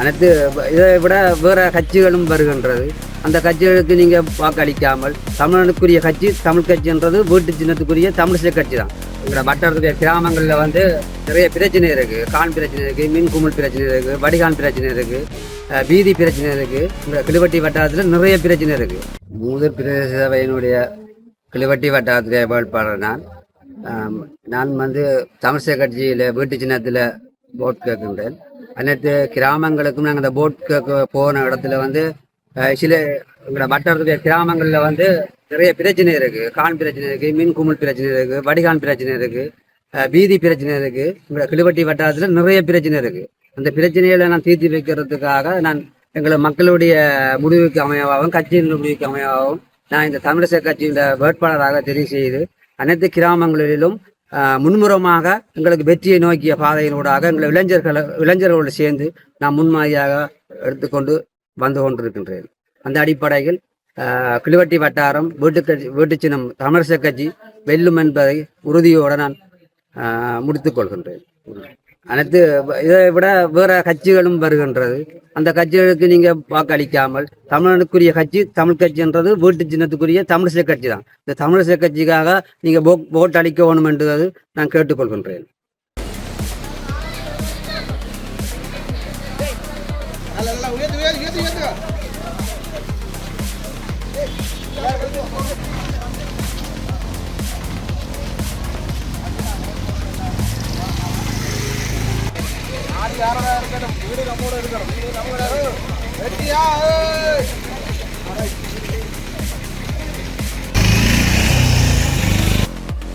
அனைத்து இதை விட வேறு கட்சிகளும் வருகின்றது. அந்த கட்சிகளுக்கு நீங்கள் வாக்களிக்காமல் தமிழனுக்குரிய கட்சி தமிழ் கட்சின்றது வீட்டு சின்னத்துக்குரிய தமிழிசை கட்சி தான். எங்களோட வட்டாரத்துடைய கிராமங்களில் வந்து நிறைய பிரச்சனை இருக்குது கான் பிரச்சனை இருக்குது மின் குமிழ் பிரச்சனை இருக்குது வடிகான் பிரச்சனை இருக்குது வீதி பிரச்சனை இருக்குது இந்த கிளிவட்டி வட்டாரத்தில் நிறைய பிரச்சனை இருக்குது மூதூர் பிரதேச சபையினுடைய கிளிவட்டி வட்டாரத்துடைய வேட்பாளர் நான். நான் வந்து தமிழிசை கட்சியில் வீட்டு சின்னத்தில் போட் கேட்கின்றேன். அனைத்து கிராமங்களுக்கும் நாங்கள் அந்த போட்க்கு போன இடத்துல வந்து சில எங்களோட வட்டாரத்துடைய கிராமங்களில் வந்து நிறைய பிரச்சனை இருக்குது கான் பிரச்சனை இருக்குது மின் குமிழ் பிரச்சனை இருக்குது வடிகான் பிரச்சனை இருக்குது பீதி வீதி பிரச்சனை இருக்குது எங்களோட கிளிவட்டி வட்டாரத்தில் நிறைய பிரச்சனை இருக்குது அந்த பிரச்சனைகளை நான் தீர்த்து வைக்கிறதுக்காக நான் எங்களை மக்களுடைய முடிவுக்கு அமையவாகவும் கட்சியின் முடிவுக்கு அமையவாகவும் நான் இந்த தமிழிசை கட்சியின் வேட்பாளராக தெரிவு செய்து அனைத்து கிராமங்களிலும் முன்முறமாக எங்களுக்கு வெற்றியை நோக்கிய பாதையினூடாக எங்களை இளைஞர்களை இளைஞர்களோடு சேர்ந்து நான் முன்மாதிரியாக எடுத்துக்கொண்டு வந்து கொண்டிருக்கின்றேன். அந்த அடிப்படையில் கிளிவட்டி வட்டாரம் வீட்டு கட்சி வீட்டு சின்னம் தமிழிசை கட்சி வெல்லும் என்பதை உறுதியோடு நான் முடித்துக்கொள்கின்றேன் முடித்துக் கொள்கின்றேன். அனைத்து இதை விட வேற கட்சிகளும் வருகின்றது. அந்த கட்சிகளுக்கு நீங்க வாக்களிக்காமல் தமிழனுக்குரிய கட்சி தமிழ் கட்சின்றது வீட்டு சின்னத்துக்குரிய தமிழிசை கட்சி தான். இந்த தமிழிசை கட்சிக்காக நீங்க ஓ- ஓட்டு அளிக்க வேணும் என்றது நான் கேட்டுக்கொள்கின்றேன். யாரதா இருக்கட்டும் வீடு நம்மோட இருக்கணும் வீடு நம்மோட வெட்டியா